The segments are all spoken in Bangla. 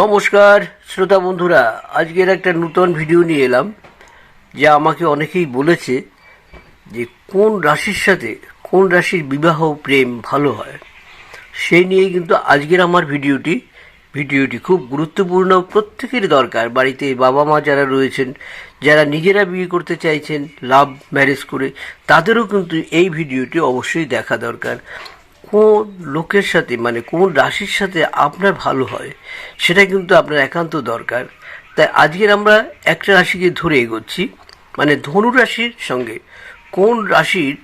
নমস্কার, শ্রোতা বন্ধুরা, আজকের একটা নূতন ভিডিও নিয়ে এলাম, যে আমাকে অনেকেই বলেছে যে কোন রাশির সাথে কোন রাশির বিবাহ প্রেম ভালো হয়। সেই নিয়েই কিন্তু আজকের আমার ভিডিওটি ভিডিওটি খুব গুরুত্বপূর্ণ প্রত্যেকের দরকার। বাড়িতে বাবা মা যারা রয়েছেন, যারা নিজেরা বিয়ে করতে চাইছেন লাভ ম্যারেজ করে, তাদেরও কিন্তু এই ভিডিওটি অবশ্যই দেখা দরকার। কোন লোকের সাথে মানে কোন রাশির সাথে আপনার ভালো হয়, সেটা কিন্তু আপনার একান্ত দরকার। তাই আজকের আমরা একটা রাশিকে ধরে এগোচ্ছি মানে ধনু রাশির সঙ্গে। কোন রাশির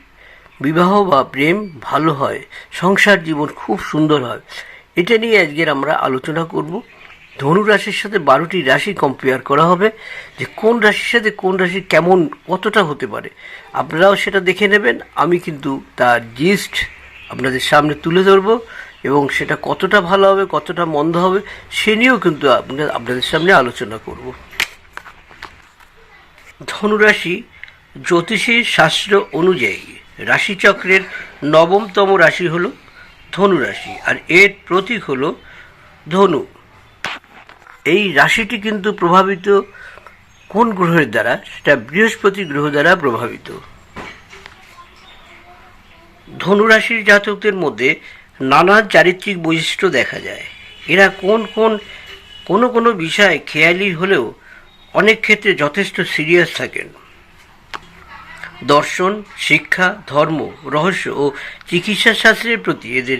বিবাহ বা প্রেম ভালো হয়, সংসার জীবন খুব সুন্দর হয়, এটা নিয়ে আজকের আমরা আলোচনা করব। ধনু রাশির সাথে বারোটি রাশি কম্পেয়ার করা হবে, যে কোন রাশির সাথে কোন রাশি কেমন, কতটা হতে পারে। আপনারাও সেটা দেখে নেবেন, আমি কিন্তু তার জিস্ট আপনাদের সামনে তুলে ধরবো এবং সেটা কতটা ভালো হবে, কতটা মন্দ হবে, সে নিয়েও কিন্তু আপনাদের সামনে আলোচনা করব। ধনুরাশি জ্যোতিষী শাস্ত্র অনুযায়ী রাশিচক্রের নবমতম রাশি হল ধনুরাশি আর এর প্রতীক হল ধনু। এই রাশিটি কিন্তু প্রভাবিত কোন গ্রহের দ্বারা? সেটা বৃহস্পতি গ্রহ দ্বারা প্রভাবিত। ধনুরাশির জাতকদের মধ্যে নানা চারিত্রিক বৈশিষ্ট্য দেখা যায়। এরা কোন কোন, কোনো কোনো বিষয়ে খেয়ালি হলেও অনেক ক্ষেত্রে যথেষ্ট সিরিয়াস থাকেন। দর্শন, শিক্ষা, ধর্ম, রহস্য ও চিকিৎসা শাস্ত্রের প্রতি এদের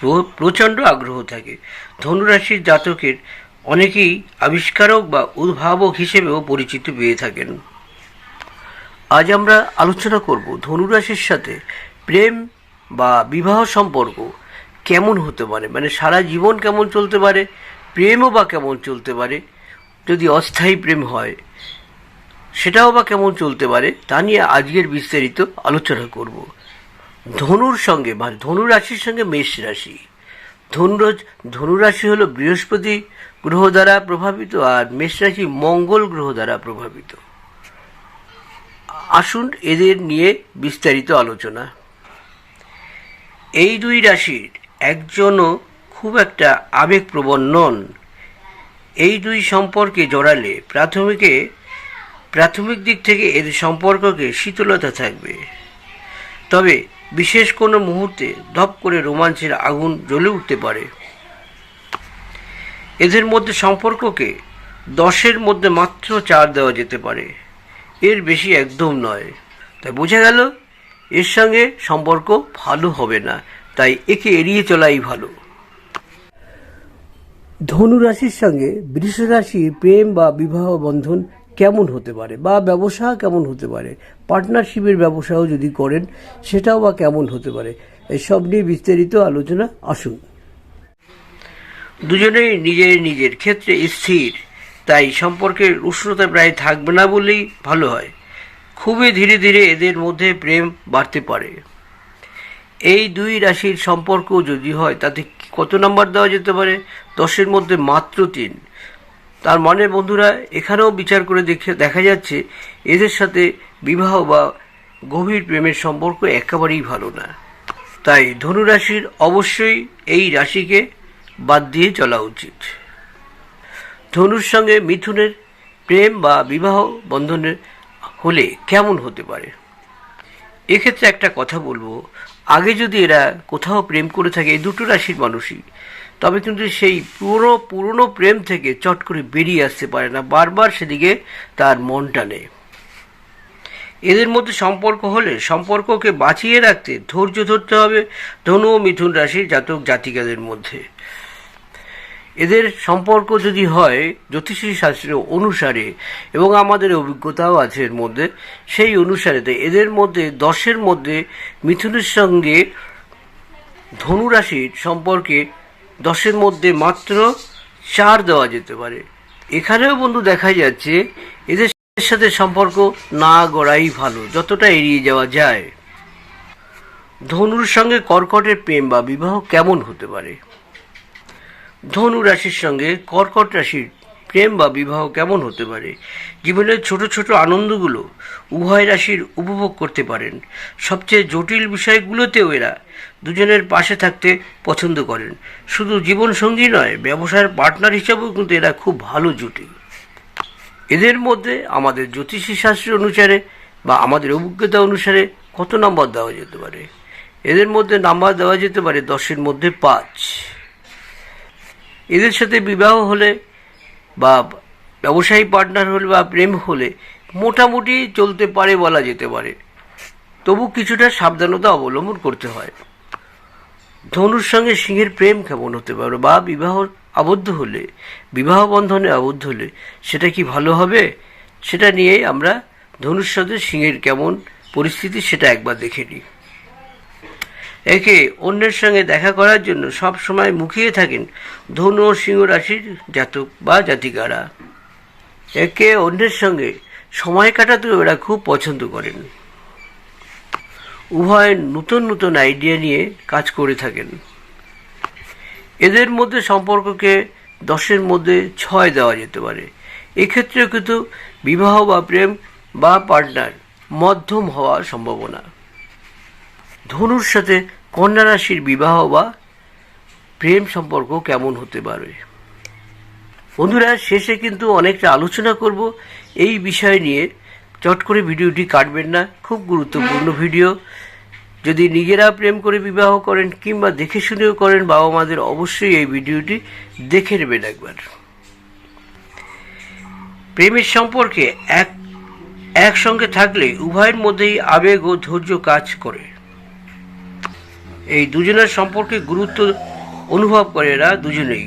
প্র- প্রচণ্ড আগ্রহ থাকে। ধনুরাশির জাতকের অনেকেই আবিষ্কারক বা উদ্ভাবক হিসেবেও পরিচিত পেয়ে থাকেন। আজ আমরা আলোচনা করব ধনুরাশির সাথে প্রেম বা বিবাহ সম্পর্ক কেমন হতে পারে? মানে সারা জীবন কেমন চলতে পারে? প্রেমও বা কেমন চলতে পারে? যদি অস্থায়ী প্রেম হয়, সেটাও বা কেমন চলতে পারে? তা নিয়ে আজকের বিস্তারিত আলোচনা করব। ধনুর সঙ্গে মানে ধনু রাশির সঙ্গে মেষ রাশি। ধনুর ধনুরাশি হলো বৃহস্পতি গ্রহ দ্বারা প্রভাবিত আর মেষ রাশি মঙ্গল গ্রহ দ্বারা প্রভাবিত। আসুন এদের নিয়ে বিস্তারিত আলোচনা। এই দুই রাশির একজনও খুব একটা আবেগপ্রবণ নন। এই দুই সম্পর্কে জড়ালে প্রাথমিকে, প্রাথমিক দিক থেকে এদের সম্পর্ককে শীতলতা থাকবে। তবে বিশেষ কোনো মুহূর্তে ধপ করে রোমাঞ্চের আগুন জ্বলে উঠতে পারে। এদের মধ্যে সম্পর্ককে দশের মধ্যে মাত্র চার দেওয়া যেতে পারে। এর বেশি একদম নয়। তাই বোঝা গেল এর সঙ্গে সম্পর্ক ভালো হবে না। তাই একে এড়িয়ে চলাই ভালো। ধনু রাশির সঙ্গে বৃষ রাশির প্রেম বা বিবাহ বন্ধন কেমন হতে পারে বা ব্যবসা কেমন হতে পারে? পার্টনারশিপের ব্যবসাও যদি করেন সেটাও বা কেমন হতে পারে? এসব নিয়ে বিস্তারিত আলোচনা আসুন। দুজনেই নিজের নিজের ক্ষেত্রে স্থির তাই সম্পর্কের উষ্ণতা প্রায় থাকবে না বলেই ভালো হয়। খুবই ধীরে ধীরে এদের মধ্যে প্রেম বাড়তে পারে। এই দুই রাশির সম্পর্ক যদি হয়, তাতে কত নাম্বার দেওয়া যেতে পারে? দশের মধ্যে মাত্র তিন। তার মানে বন্ধুরা, এখানেও বিচার করে দেখে দেখা যাচ্ছে এদের সাথে বিবাহ বা গভীর প্রেমের সম্পর্ক একেবারেই ভালো না। তাই ধনুরাশির অবশ্যই এই রাশিকে বাদ দিয়ে চলা উচিত। ধনুর সঙ্গে মিথুনের প্রেম বা বিবাহ বন্ধনের হলে কেমন হতে পারে? এক্ষেত্রে একটা কথা বলব। আগে যদি এরা কোথাও প্রেম করে থাকে, এই দুটো রাশির মানুষই, তবে কিন্তু সেই পুরো পুরনো প্রেম থেকে চট করে বেরিয়ে আসতে পারে না। বারবার সেদিকে তার মন টানে। এদের মধ্যে সম্পর্ক হলে সম্পর্ককে বাঁচিয়ে রাখতে ধৈর্য ধরতে হবে ধনু ও মিথুন রাশির জাতক জাতিকাদের মধ্যে। এদের সম্পর্ক যদি হয় জ্যোতিষী শাস্ত্র অনুসারে এবং আমাদের অভিজ্ঞতাও আছে এর মধ্যে, সেই অনুসারে এদের মধ্যে, দশের মধ্যে মিথুনের সঙ্গে ধনুরাশির সম্পর্কে দশের মধ্যে মাত্র চার দেওয়া যেতে পারে। এখানেও বন্ধু দেখা যাচ্ছে, এদের সাথে সম্পর্ক না গড়াই ভালো, যতটা এড়িয়ে যাওয়া যায়। ধনুর সঙ্গে কর্কটের প্রেম বা বিবাহ কেমন হতে পারে? ধনু রাশির সঙ্গে কর্কট রাশির প্রেম বা বিবাহ কেমন হতে পারে? জীবনের ছোট ছোট আনন্দগুলো উভয় রাশির উপভোগ করতে পারেন। সবচেয়ে জটিল বিষয়গুলোতেও এরা দুজনের পাশে থাকতে পছন্দ করেন। শুধু জীবনসঙ্গী নয়, ব্যবসার পার্টনার হিসাবেও কিন্তু এরা খুব ভালো জুটি। এদের মধ্যে আমাদের জ্যোতিষী শাস্ত্র অনুসারে বা আমাদের অভিজ্ঞতা অনুসারে কত নাম্বার দেওয়া যেতে পারে? এদের মধ্যে নাম্বার দেওয়া যেতে পারে দশের মধ্যে পাঁচ। এদের সাথে বিবাহ হলে বা ব্যবসায়ী পার্টনার হলে বা প্রেম হলে মোটামুটি চলতে পারে বলা যেতে পারে। তবু কিছুটা সাবধানতা অবলম্বন করতে হয়। ধনুর সঙ্গে সিংহের প্রেম কেমন হতে পারে বা বিবাহ আবদ্ধ হলে, বিবাহ বন্ধনে আবদ্ধ হলে সেটা কি ভালো হবে? সেটা নিয়েই আমরা ধনুর সাথে সিংহের কেমন পরিস্থিতি সেটা একবার দেখে নিই। একে অন্যের সঙ্গে দেখা করার জন্য সব সময় মুখিয়ে থাকেন ধনু ও সিংহ রাশির জাতক বা জাতিকারা। একে অন্যের সঙ্গে সময় কাটাতেও এরা খুব পছন্দ করেন। উভয় নতুন নতুন আইডিয়া নিয়ে কাজ করে থাকেন। এদের মধ্যে সম্পর্ককে দশের মধ্যে ছয় দেওয়া যেতে পারে। এক্ষেত্রেও কিন্তু বিবাহ বা প্রেম বা পার্টনার মধ্যম হওয়ার সম্ভাবনা। ধনুর সাথে কন্যা রাশির বিবাহ বা প্রেম সম্পর্ক কেমন হতে পারে? বন্ধুরা, শেষে কিন্তু অনেকটা আলোচনা করব। এই বিষয় নিয়ে চট করে ভিডিওটি কাটবেন না, খুব গুরুত্বপূর্ণ ভিডিও। যদি নিজেরা প্রেম করে বিবাহ করেন কিংবা দেখে শুনেও করেন, বাবা মাদের অবশ্যই এই ভিডিওটি দেখে নেবেন একবার। প্রেমের সম্পর্কে এক, একসঙ্গে থাকলে উভয়ের মধ্যেই আবেগ ও ধৈর্য কাজ করে। এই দুজনের সম্পর্কে গুরুত্ব অনুভব করে এরা দুজনেই।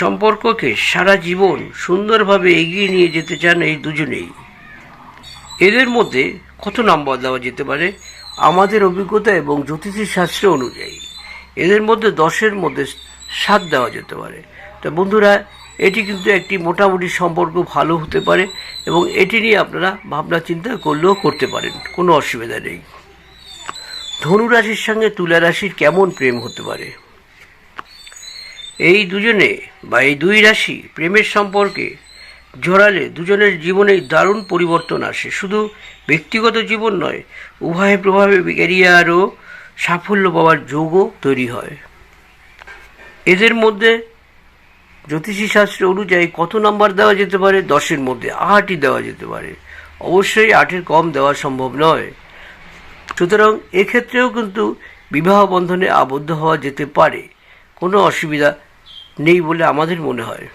সম্পর্ককে সারা জীবন সুন্দরভাবে এগিয়ে নিয়ে যেতে চান এই দুজনেই। এদের মধ্যে কত নম্বর দেওয়া যেতে পারে? আমাদের অভিজ্ঞতা এবং জ্যোতিষী শাস্ত্র অনুযায়ী এদের মধ্যে দশের মধ্যে সাত দেওয়া যেতে পারে। তা বন্ধুরা, এটি কিন্তু একটি মোটামুটি সম্পর্ক ভালো হতে পারে এবং এটি নিয়ে আপনারা ভাবনা চিন্তা করলেও করতে পারেন, কোনো অসুবিধা নেই। ধনু রাশির সঙ্গে তুলা রাশির কেমন প্রেম হতে পারে? এই দুজনে বা এই দুই রাশি প্রেমের সম্পর্কে জোরালে দুজনের জীবনে দারুণ পরিবর্তন আসে। শুধু ব্যক্তিগত জীবন নয় উভয়ের প্রভাবে ক্যারিয়ারও সাফল্য পাওয়ার যোগও তৈরি হয়। এদের মধ্যে জ্যোতিষী শাস্ত্র অনুযায়ী কত নাম্বার দেওয়া যেতে পারে? দশের মধ্যে আটই দেওয়া যেতে পারে। অবশ্যই আটের কম দেওয়া সম্ভব নয়। সুতরাং এক্ষেত্রেও কিন্তু বিবাহ বন্ধনে আবদ্ধ হওয়া যেতে পারে। কোনো অসুবিধা নেই বলে আমাদের মনে হয়।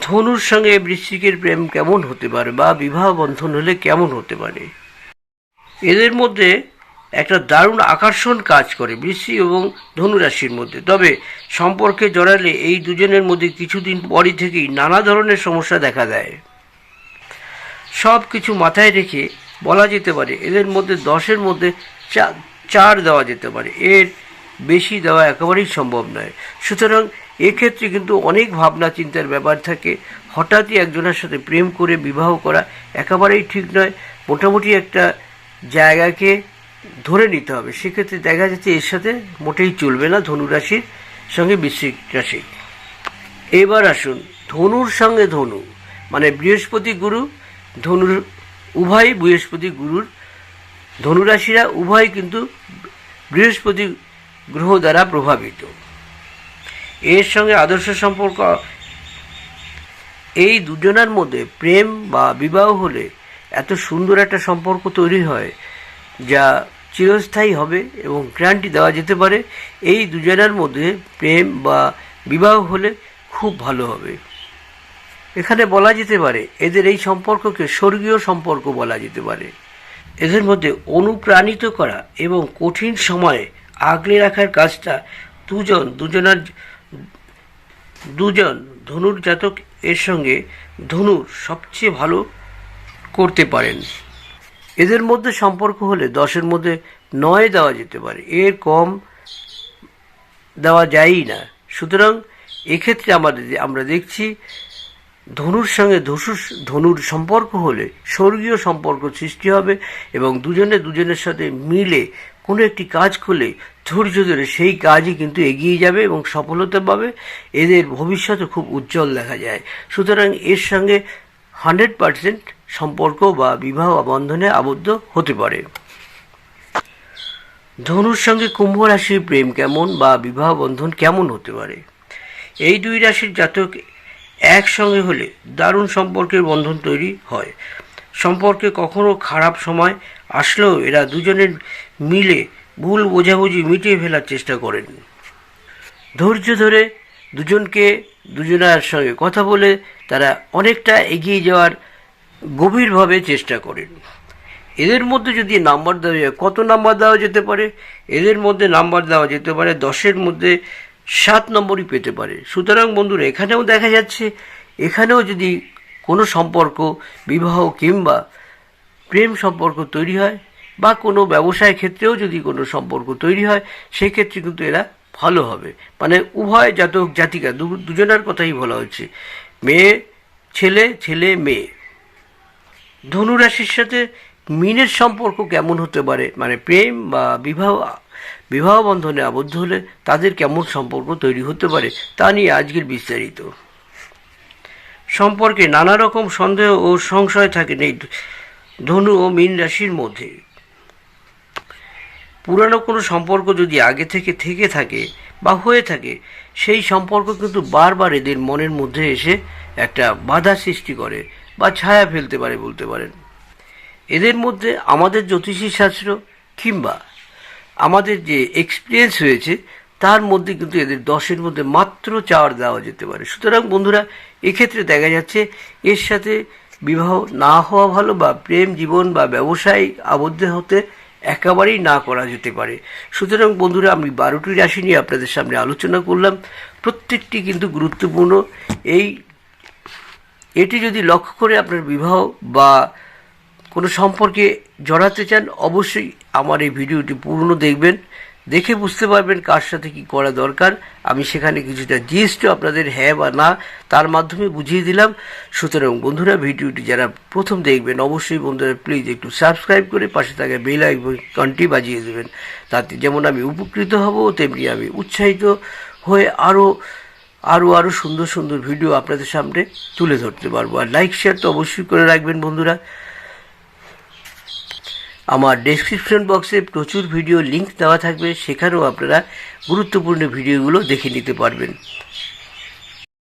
ধনুর সঙ্গে বৃশ্চিকের প্রেম কেমন হতে পারে বা বিবাহ বন্ধন হলে কেমন হতে পারে? এদের মধ্যে একটা দারুণ আকর্ষণ কাজ করে বৃশ্চিক এবং ধনুরাশির মধ্যে। তবে সম্পর্কে জড়ালে এই দুজনের মধ্যে কিছুদিন পরই থেকেই নানা ধরনের সমস্যা দেখা দেয়। সব কিছু মাথায় রেখে বলা যেতে পারে, এদের মধ্যে দশের মধ্যে চার দেওয়া যেতে পারে, এর বেশি দেওয়া একেবারেই সম্ভব নয়। সুতরাং এক্ষেত্রে কিন্তু অনেক ভাবনা চিন্তার ব্যাপার থাকে, হঠাৎই একজনের সাথে প্রেম করে বিবাহ করা একেবারেই ঠিক নয়। মোটামুটি একটা জায়গাকে ধরে নিতে হবে, সেক্ষেত্রে দেখা যাচ্ছে এর সাথে মোটেই চলবে না ধনুরাশির সঙ্গে বৃশ্চিক রাশি এবার আসুন, ধনুর সঙ্গে ধনু মানে বৃহস্পতি গুরু, ধনুর উভয় বৃহস্পতি গুরুর ধনুরাশিরা, উভয় কিন্তু বৃহস্পতি গ্রহ দ্বারা প্রভাবিত। এর সঙ্গে আদর্শ সম্পর্ক, এই দুজনের মধ্যে প্রেম বা বিবাহ হলে এত সুন্দর একটা সম্পর্ক তৈরি হয় যা চিরস্থায়ী হবে এবং গ্যারান্টি দেওয়া যেতে পারে। এই দুজনের মধ্যে প্রেম বা বিবাহ হলে খুব ভালো হবে। এখানে বলা যেতে পারে, এদের এই সম্পর্ককে স্বর্গীয় সম্পর্ক বলা যেতে পারে। এদের মধ্যে অনুপ্রাণিত করা এবং কঠিন সময়ে আগলে রাখার কাজটা দুজন, দুজনের দুজন ধনুর জাতক এর সঙ্গে ধনুর সবচেয়ে ভালো করতে পারেন। এদের মধ্যে সম্পর্ক হলে দশের মধ্যে নয় দেওয়া যেতে পারে, এর কম দেওয়া যায়ই না। সুতরাং এক্ষেত্রে আমাদের আমরা দেখছি ধনুর সঙ্গে ধসুর ধনুর সম্পর্ক হলে স্বর্গীয় সম্পর্ক সৃষ্টি হবে এবং দুজনে দুজনের সাথে মিলে কোনো একটি কাজ করলে ধৈর্য ধরে সেই কাজই কিন্তু এগিয়ে যাবে এবং সফলতা পাবে। এদের ভবিষ্যতে খুব উজ্জ্বল দেখা যায়। সুতরাং এর সঙ্গে হান্ড্রেড পারসেন্ট সম্পর্ক বা বিবাহ বন্ধনে আবদ্ধ হতে পারে। ধনুর সঙ্গে কুম্ভ রাশির প্রেম কেমন বা বিবাহ বন্ধন কেমন হতে পারে? এই দুই রাশির জাতক একসঙ্গে হলে দারুণ সম্পর্কের বন্ধন তৈরি হয়। সম্পর্কে কখনো খারাপ সময় আসলেও এরা দুজনের মিলে ভুল বোঝাবুঝি মিটিয়ে ফেলার চেষ্টা করেন। ধৈর্য ধরে দুজনকে দুজনার সঙ্গে কথা বলে তারা অনেকটা এগিয়ে যাওয়ার গভীরভাবে চেষ্টা করেন। এদের মধ্যে যদি নাম্বার দেওয়া যায়, কত নাম্বার দেওয়া যেতে পারে? এদের মধ্যে নাম্বার দেওয়া যেতে পারে দশের মধ্যে সাত নম্বরই পেতে পারে। সুতরাং বন্ধুরা, এখানেও দেখা যাচ্ছে, এখানেও যদি কোনো সম্পর্ক, বিবাহ কিংবা প্রেম সম্পর্ক তৈরি হয় বা কোনো ব্যবসায় ক্ষেত্রেও যদি কোনো সম্পর্ক তৈরি হয়, সেক্ষেত্রে কিন্তু এরা ভালো হবে। মানে উভয় জাতক, জাতিকা দুজনের কথাই বলা হচ্ছে মেয়ে, ছেলে ছেলে, মেয়ে। ধনুরাশির সাথে মিনের সম্পর্ক কেমন হতে পারে? মানে প্রেম বা বিবাহ বিবাহ বন্ধনে আবদ্ধ হলে তাদের কেমন সম্পর্ক তৈরি হতে পারে তা নিয়ে আজকের বিস্তারিত। সম্পর্কে নানা রকম সন্দেহ ও সংশয় থাকে নেই ধনু ও মীন রাশির মধ্যে। পুরানো কোনো সম্পর্ক যদি আগে থেকে থেকে থাকে বা হয়ে থাকে, সেই সম্পর্ক কিন্তু বারবার এদের মনের মধ্যে এসে একটা বাধা সৃষ্টি করে বা ছায়া ফেলতে পারে বলতে পারেন। এদের মধ্যে আমাদের জ্যোতিষী শাস্ত্র কিংবা আমাদের যে এক্সপিরিয়েন্স হয়েছে, তার মধ্যে কিন্তু এদের দশের মধ্যে মাত্র চার দেওয়া যেতে পারে। সুতরাং বন্ধুরা, এক্ষেত্রে দেখা যাচ্ছে এর সাথে বিবাহ না হওয়া ভালো বা প্রেম জীবন বা ব্যবসায় আবদ্ধ হতে একেবারেই না করা যেতে পারে। সুতরাং বন্ধুরা, আমি বারোটি রাশি নিয়ে আপনাদের সামনে আলোচনা করলাম। প্রত্যেকটি কিন্তু গুরুত্বপূর্ণ। এই, এটি যদি লক্ষ্য করে আপনার বিবাহ বা কোনো সম্পর্কে জড়াতে চান, অবশ্যই আমার এই ভিডিওটি পূর্ণ দেখবেন, দেখে বুঝতে পারবেন কার সাথে কি করা দরকার। আমি সেখানে কিছুটা জিএসটি আপনাদের হ্যাঁ বা না তার মাধ্যমে বুঝিয়ে দিলাম। সুতরাং বন্ধুরা, ভিডিওটি যারা প্রথম দেখবেন, অবশ্যই বন্ধুরা প্লিজ একটু সাবস্ক্রাইব করে পাশে থাকা বেল আইকনটি বাজিয়ে দেবেন। তাতে যেমন আমি উপকৃত হব, তেমনি আমি উৎসাহিত হয়ে আরও আরও আরও সুন্দর সুন্দর ভিডিও আপনাদের সামনে তুলে ধরতে পারব। আর লাইক শেয়ার তো অবশ্যই করে রাখবেন বন্ধুরা। আমার ডেসক্রিপশন বক্সে প্রচুর ভিডিও লিঙ্ক দেওয়া থাকবে, সেখানেও আপনারা গুরুত্বপূর্ণ ভিডিওগুলো দেখে নিতে পারবেন।